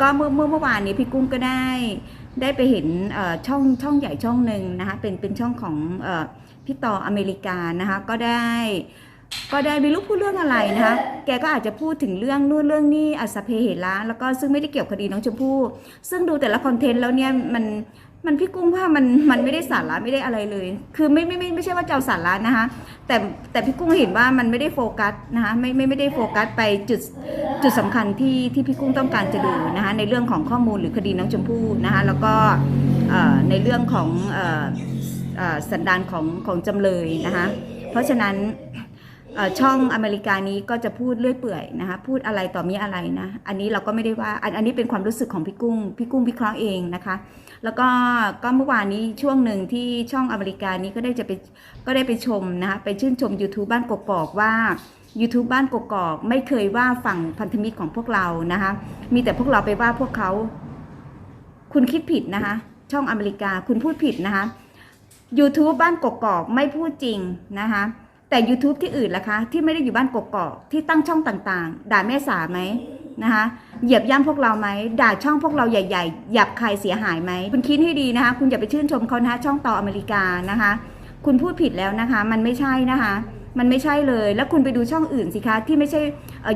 ก็เมื่อเมื่อเมื่อวานนี้พี่กุ้งก็ได้ได้ไปเห็นช่องช่องใหญ่ช่องหนึ่งนะคะเป็นเป็นช่องของพี่ต่ออเมริกานะคะก็ได้ก็ได้ไม่รู้พูดเรื่องอะไรนะคะแกก็อาจจะพูดถึงเรื่องนู่นเรื่องนี้อัศเพเหระแล้วก็ซึ่งไม่ได้เกี่ยวคดีน้องชมพู่ซึ่งดูแต่ละคอนเทนต์แล้วเนี่ยมัน มันพี่กุ้งว่ามันมันไม่ได้สาระไม่ได้อะไรเลย คือไม่ไม่ไม่ไม่ใช่ว่าจะเอาสาระนะคะ แต่แต่พี่กุ้งเห็นว่ามันไม่ได้โฟกัสนะคะไม่ไม่ไม่ได้โฟกัสไปจุดจุดสำคัญที่ที่พี่กุ้งต้องการจะดูนะคะในเรื่องของข้อมูลหรือคดีน้องชมพู่นะคะแล้วก็ในเรื่องของอ่อเอ่อสันดานของของจำเลยนะคะเพราะฉะนั้น ช่องอเมริกานี้ก็จะพูดเรื่อยเปื่อยนะคะพูดอะไรต่อมีอะไรนะอันนี้เราก็ไม่ได้ว่าอันอันนี้เป็นความรู้สึกของพี่กุ้งพี่กุ้งวิเคราะห์เองนะคะ แล้วก็ก็เมื่อวานนี้ช่วงหนึ่งที่ช่องอเมริกานี้ก็ได้จะไปก็ได้ไปชมนะคะไปชื่นชม YouTube บ้านกกอกว่า YouTube บ้านกกอกไม่เคยว่าฝั่งพันธมิตรของพวกเรานะคะมีแต่พวกเราไปว่าพวกเขา คุณคิดผิดนะคะช่องอเมริกาคุณพูดผิดนะคะ YouTube บ้านกกอกไม่พูดจริงนะคะ แต่ YouTube ที่อื่นล่ะคะ ที่ไม่ได้อยู่บ้านกกอกที่ตั้งช่องต่างๆ ด่าแม่สาไหมนะคะเหยียบย่ำพวกเราไหมด่าช่องพวกเราใหญ่ๆหยับใครเสียหายไหมคุณคิดให้ดีนะคะ คุณอย่าไปชื่นชมเขานะช่องต่ออเมริกานะคะ คุณพูดผิดแล้วนะคะ มันไม่ใช่นะคะมันไม่ใช่เลย แล้วคุณไปดูช่องอื่นสิคะที่ไม่ใช่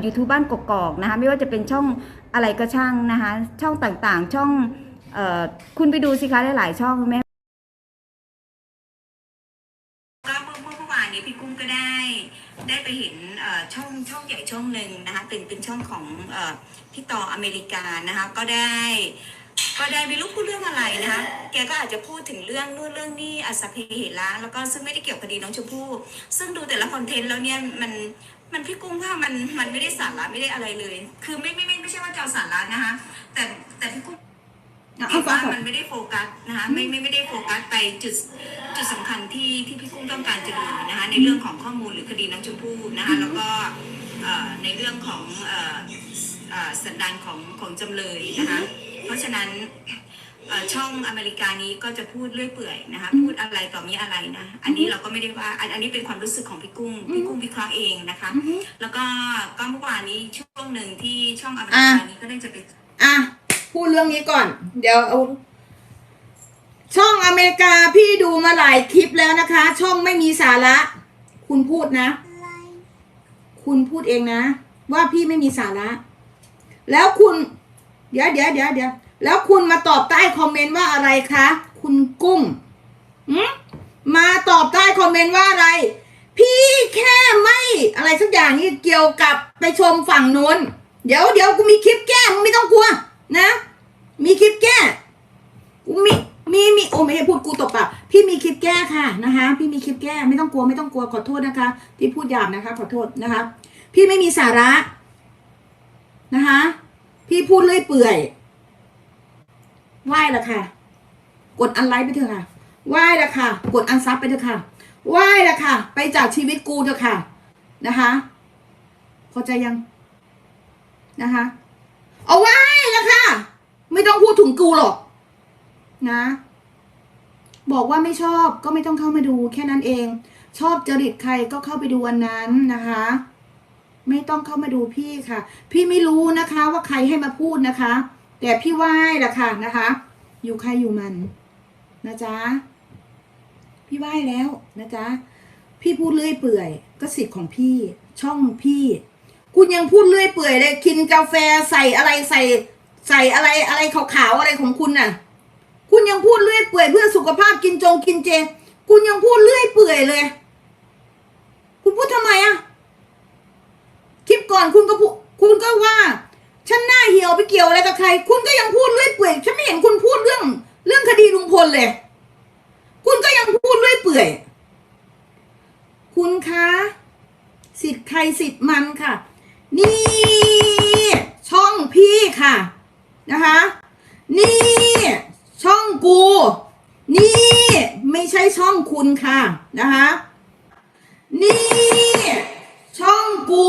ยูทูบบ้านกกอกนะคะไม่ว่าจะเป็นช่องอะไรก็ช่างนะคะช่องต่างๆ ช่องเออคุณไปดูสิคะหลายๆช่องแม่านนี้พี่กุ้งก็ได้ได้ไปเห็นช่องช่องใหญ่ช่องหนึ่งนะคะเป็นเป็นช่องของอพี่ต่ออเมริกานะคะก็ได้ก็ได้ไม่รู้พูดเรื่องอะไรนะคะแกก็อาจจะพูดถึงเรื่องนู่นเรื่องนี้อัศเพเหตุระแล้วก็ซึ่งไม่ได้เกี่ยวคดีน้องชมพู่ซึ่งดูแต่ละคอนเทนต์แล้วเนี่ยมันมันพี่กุ้งว่ามันมันไม่ได้สาระไม่ได้อะไรเลย คือไม่ไม่ไม่ไม่ใช่ว่าจะเอาสาระนะคะแต่แต่พี่กุ้ง เอาเห็นฟังว่าก่อนมันไม่ได้โฟกัสนะคะไม่ไม่ไม่ได้โฟกัสไปจุดจุดสำคัญที่ที่พี่กุ้งต้องการจะดูนะคะในเรื่องของข้อมูลหรือคดีน้องชมพู่นะคะแล้วก็เอ่อในเรื่องของเอ่อเอ่อสันดานของของจำเลยนะคะเพราะฉะนั้นเอ่อช่องอเมริกานี้ก็จะพูดเรื่อยเปื่อยนะคะพูดอะไรต่อมีอะไรนะ อันนี้เราก็ไม่ได้ว่า อันอันนี้เป็นความรู้สึกของพี่กุ้งพี่กุ้งวิเคราะห์เองนะคะอือฮึแล้วก็ก็เมื่อวานนี้ช่วงหนึ่งที่ช่องอเมริกานี้ก็ได้จะไปอะ พูดเรื่องนี้ก่อน เดี๋ยวเอาช่องอเมริกาพี่ดูมาหลายคลิปแล้วนะคะ ช่องไม่มีสาระ คุณพูดนะ คุณพูดเองนะ ว่าพี่ไม่มีสาระ แล้วคุณ เดี๋ยวเดี๋ยวเดี๋ยวเดี๋ยวแล้วคุณมาตอบใต้คอมเมนต์ว่าอะไรคะ คุณกุ้งมมาตอบใต้คอมเมนต์ว่าอะไร พี่แค่ไม่อะไรสักอย่างนี่เกี่ยวกับไปชมฝั่งนู้น เดี๋ยวเดี๋ยวกูมีคลิปแก้มึงไม่ต้องกลัว นะ มีคลิปแก้กูมีมีมีโอ้ไม่ให้พูดกูตบปากพี่มีคลิปแก้ค่ะนะคะ พี่มีคลิปแก้ไม่ต้องกลัวไม่ต้องกลัวขอโทษนะคะที่พูดหยาบนะคะ ขอโทษนะคะ พี่ไม่มีสาระนะคะ พี่พูดเลื่อยเปื่อยไหว้ละค่ะ กดอันไลค์ไปเถอะค่ะไหว้ละค่ะ กดอันซับไปเถอะค่ะไหว้ละค่ะ ไปจากชีวิตกูเถอะค่ะ นะคะเข้าใจยังนะคะ เอาไว้ล้วค่ะไม่ต้องพูดถึงกูหรอก นะ บอกว่าไม่ชอบก็ไม่ต้องเข้ามาดูแค่นั้นเอง ชอบจริตใครก็เข้าไปดูอันนั้นนะคะ ไม่ต้องเข้ามาดูพี่ค่ะ พี่ไม่รู้นะคะว่าใครให้มาพูดนะคะ แต่พี่ไหว้ละค่ะนะคะ อยู่ใครอยู่มัน นะจ๊ะพี่ไหว้แล้วนะจ๊ะพี่พูดเลื่อยเปื่อย ก็สิทธิ์ของพี่ ช่องพี่ คุณยังพูดเลื่อยเปื่อยเลยกินกาแฟใส่อะไรใส่ ใส่อะไรอะไรขาวๆอะไรของคุณน่ะ คุณยังพูดเลื่อยเปื่อยเพื่อสุขภาพกินจงกินเจ คุณยังพูดเลื่อยเปื่อยเลย คุณพูดทำไมอะคลิปก่อนคุณก็พูคุณก็ว่าฉันหน้าเหี่ยวไปเกี่ยวอะไรกับใคร คุณก็ยังพูดเลื่อยเปื่อยฉันไม่เห็นคุณพูดเรื่อง เรื่องคดีลุงพลเลย คุณก็ยังพูดเลื่อยเปื่อย คุณคะสิทธิ์ใครสิทธิ์มันค่ะ นี่ ช่องพี่ค่ะ นะคะ นี่ ช่องกู นี่ ไม่ใช่ช่องคุณค่ะ นะคะ นี่ ช่องกู